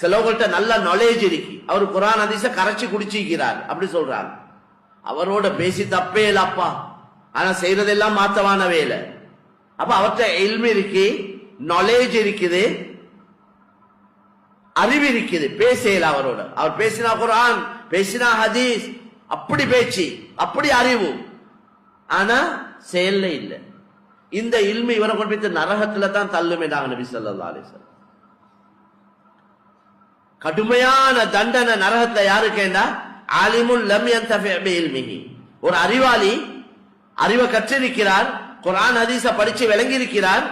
சிலவங்கள்ட்ட நல்ல நாலேஜ் இருக்கு. அவர் குரான் அதிச கரைச்சி குடிச்சிக்கிறார். அப்படி சொல்றாங்க. அவரோட பேசி தப்பே இல்லப்பா. ஆனா செய்யறதெல்லாம் மாத்தவான வேலை. அப்ப அவர்கிட்ட எல்மி இருக்கு நாலேஜ் இருக்குது அறிவு இருக்குது. பேசல அவரோட. அவர் பேசினா குரான் பேசினா ஹதீஸ். அப்படி பேச்சு அப்படி அறிவு. ஆனா செயல்ல இல்லை. இந்த இல்மி இவரை கொண்டு போய் நரகத்துல தான் தள்ளுமே நாங்க நபி சொல்லா அலைஹி கடுமையான தண்டனை நரகத்துல யாருக்கேண்டா ஆலிமுல் லம் ஒரு அறிவாளி அறிவை கற்றிருக்கிறார் குரான் ஹதீஸ படிச்சு விளங்கி இருக்கிறார்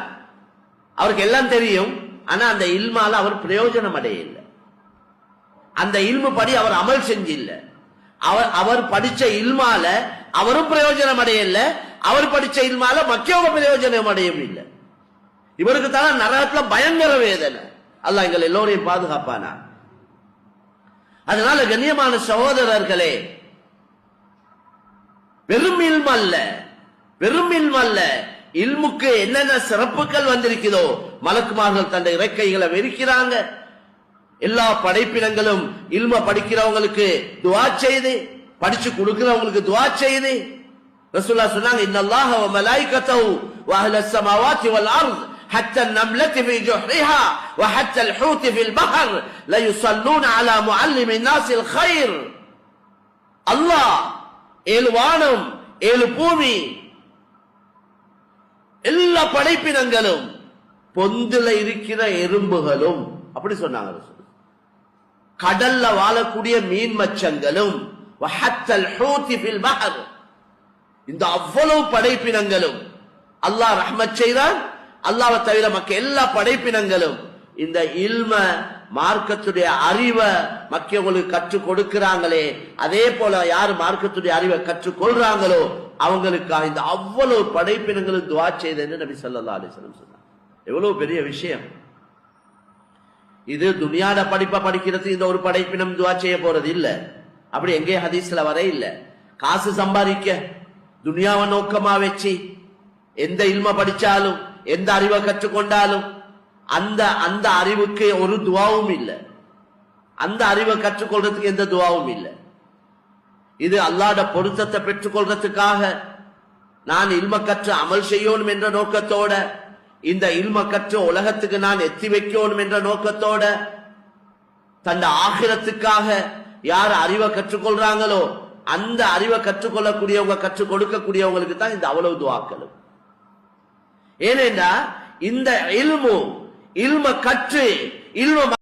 அவருக்கு எல்லாம் தெரியும். ஆனா அந்த இல்மால அவர் பிரயோஜனம் அடையல. அந்த இல்மு படி அவர் அமல் செஞ்சில்ல. அவர் அவர் படிச்ச இல்மால அவரும் பிரயோஜனம் அடையல. அவர் படிச்ச இல்மால மக்கியவங்க பிரயோஜனம் அடையவும் இல்லை இவருக்கு தான் நரகத்துல பயங்கர வேதனை. அல்ல எங்கள் எல்லோரையும் பாதுகாப்பானா அதனால கண்ணியமான சகோதரர்களே வெறும் இல்ம அல்ல வெறும் இல்ம அல்ல. இல்முக்கு என்னென்ன சிறப்புகள் வந்திருக்குதோ மலக்குமார்கள் தந்த இறக்கைகளை வெறுக்கிறாங்க. எல்லா படைப்பினங்களும் இல்ம படிக்கிறவங்களுக்கு துவா செய்து படிச்சு கொடுக்கிறவங்களுக்கு துவா செய்து. ரசூல்லா சொன்னாங்க இன்னல்லாஹ வ மலாயிகத்தஹு வ சமாவாத்தி ஸமாவாத்தி வல் அர்ض حتى النملة في جحرها وحتى الحوت في البحر لا يصلون على معلم الناس الخير الله ஏழு வானம் ஏழு பூமி எல்லா படைப்பினங்களும் பொந்துல இருக்கிற எறும்புகளும் அப்படி சொன்னாங்க ரசூல். கடல்ல வாழக்கூடிய மீன் மச்சங்களும் வஹத்தல் ஹூத்தி ஃபில் பஹர் இந்த அவ்வளவு படைப்பினங்களும் அல்லாஹ் ரஹ்மத் செய்தான் அல்லாவை தவிர மக்க எல்லா படைப்பினங்களும் இந்த இல்ம மார்க்கத்துடைய அறிவை மக்கியவங்களுக்கு கற்றுக் கொடுக்கிறாங்களே அதே போல யார் மார்க்கத்துடைய அறிவை கற்றுக் கொள்றாங்களோ அவங்களுக்காக இந்த அவ்வளவு படைப்பினங்களும் துவா செய்தேன்னு நபி சொல்லா அலிஸ்லம் சொன்னார். எவ்வளவு பெரிய விஷயம். இது துனியாட படிப்பை படிக்கிறது இந்த ஒரு படைப்பினம் துவா செய்ய போறது இல்ல. அப்படி எங்கே ஹதீஸ்ல வர இல்ல. காசு சம்பாதிக்க துனியாவை நோக்கமா வச்சு எந்த இல்ம படிச்சாலும் எந்த அறிவை கற்றுக்கொண்டாலும் அந்த அந்த அறிவுக்கு ஒரு துவாவும் இல்லை. அந்த அறிவை கற்றுக்கொள்றதுக்கு எந்த துவாவும் இல்லை. இது அல்லாட பொருத்தத்தை பெற்றுக்கொள்றதுக்காக நான் இல்ம கற்று அமல் செய்யணும் என்ற நோக்கத்தோட இந்த இல்ம கற்று உலகத்துக்கு நான் எத்தி வைக்கணும் என்ற நோக்கத்தோட தந்த ஆகிரத்துக்காக யார் அறிவை கற்றுக்கொள்றாங்களோ அந்த அறிவை கற்றுக்கொள்ளக்கூடியவங்க கற்றுக் கொடுக்கக்கூடியவங்களுக்கு தான் இந்த அவ்வளவு துவாக்களும். ஏனென்றா இந்த இல்மு இல்ம கற்று இல்ம